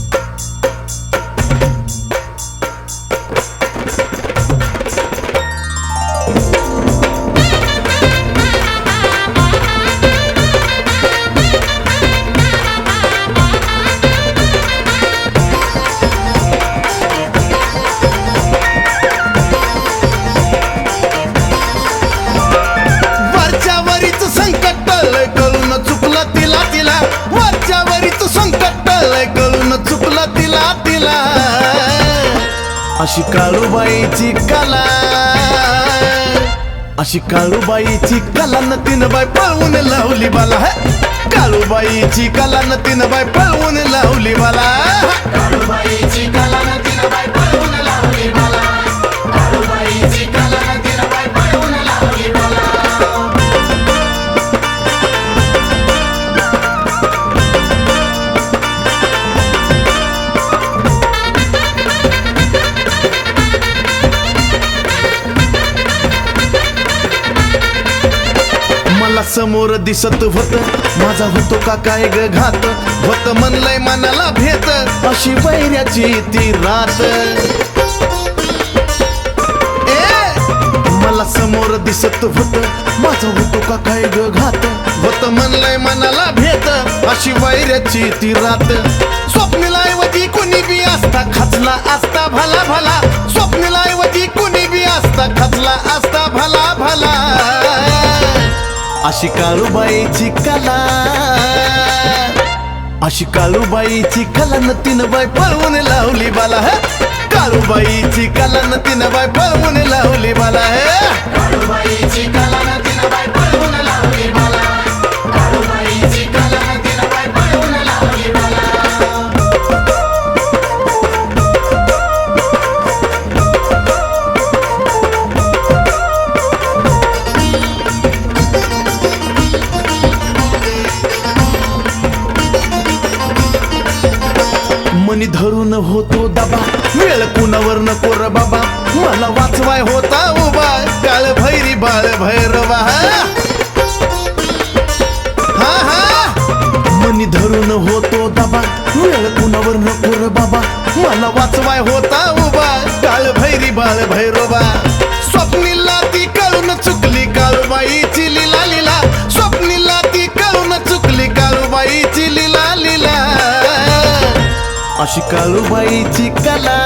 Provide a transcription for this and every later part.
you. अशी काळूबाईची कला. अशी काळूबाईची कला न तीन बाय पळवून लावली बाला. काळूबाईची कला न तीन बाय पळवून लावली मला समोर दिसत होत. माझा होतो का काय ग घात? होत म्हणलंय मनाला भेट अशी वैऱ्याची ती रात. ए! मला समोर दिसत होत. माझा होतो का काय ग घात? होत म्हणलंय मनाला भेट अशी वैऱ्याची ती रात. स्वप्नीला ऐवजी कुणी बी असता खचला असता भला भला. स्वप्नीला ऐवजी कुणी बी असता खचला असता भला भला. अशी काळूबाईची कला. अशी काळूबाईची कला न तीन बाय पळवून लावली बाला. काळूबाईची कला न तीन बाय पळवून लावली बाला. मनी धरून होतो दबा. वेळ कुणावर नको र बाबा. मला वाचवाय होता उभा. काळ भैरी बाळ भैरवा. हा हा. मनी धरून होतो दबा. वेळ कुणावर नको र बाबा. मला वाचवाय होता उभा. काळ भैरी बाळ भैरवा. स्वप्नील अशी काळूबाईची कला.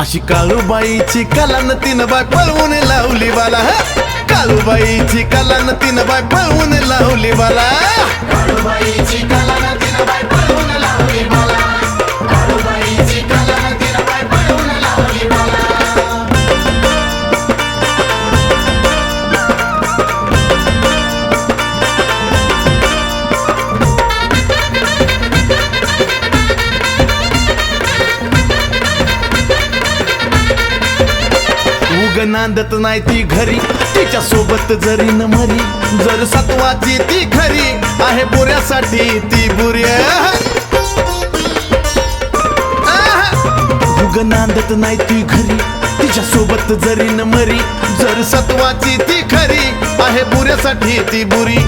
अशी काळूबाईची कला न तिनं बाय पळवून लावली बाला. काळूबाईची कला न तिनं बाय पळवून लावली बाला. काळूबाईची कला न तिनं बाय पळवून लावली बाला. उग नांदत नाही ती घरी. तिच्या सोबत जरी न मरी जर सत्वाची ती खरी आहे बुऱ्यासाठी ती बुऱ्या उग नांदत नाही ती घरी तिच्या सोबत जरी न मरी जर सत्वाची ती खरी आहे बुऱ्यासाठी ती बुरी.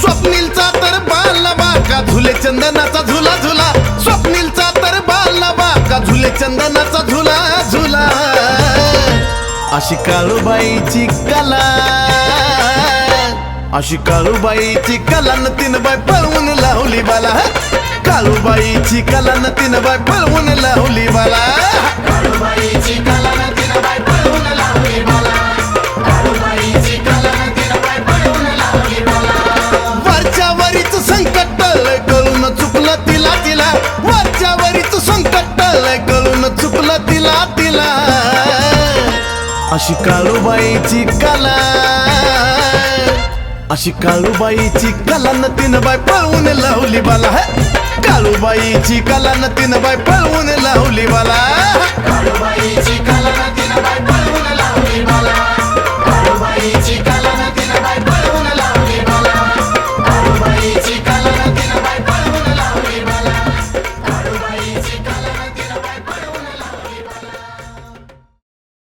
स्वप्नीलचा तर बाल बाका झुले चंदनाचा झुला झुला. स्वप्नीलचा तर बाल बाका झुले चंदन अशी काळूबाईची कला. अशी काळूबाईची कला न तीन बाय पळवून लावली बाला. काळूबाईची कला न तीन बाय पळवून लावली बाला. काळूबाईची कला न अशी काळूबाईची कला. अशी काळूबाईची कला न तीन बाय पळवून लावली बाला. काळूबाईची कला न तीन बाय पळवून लावली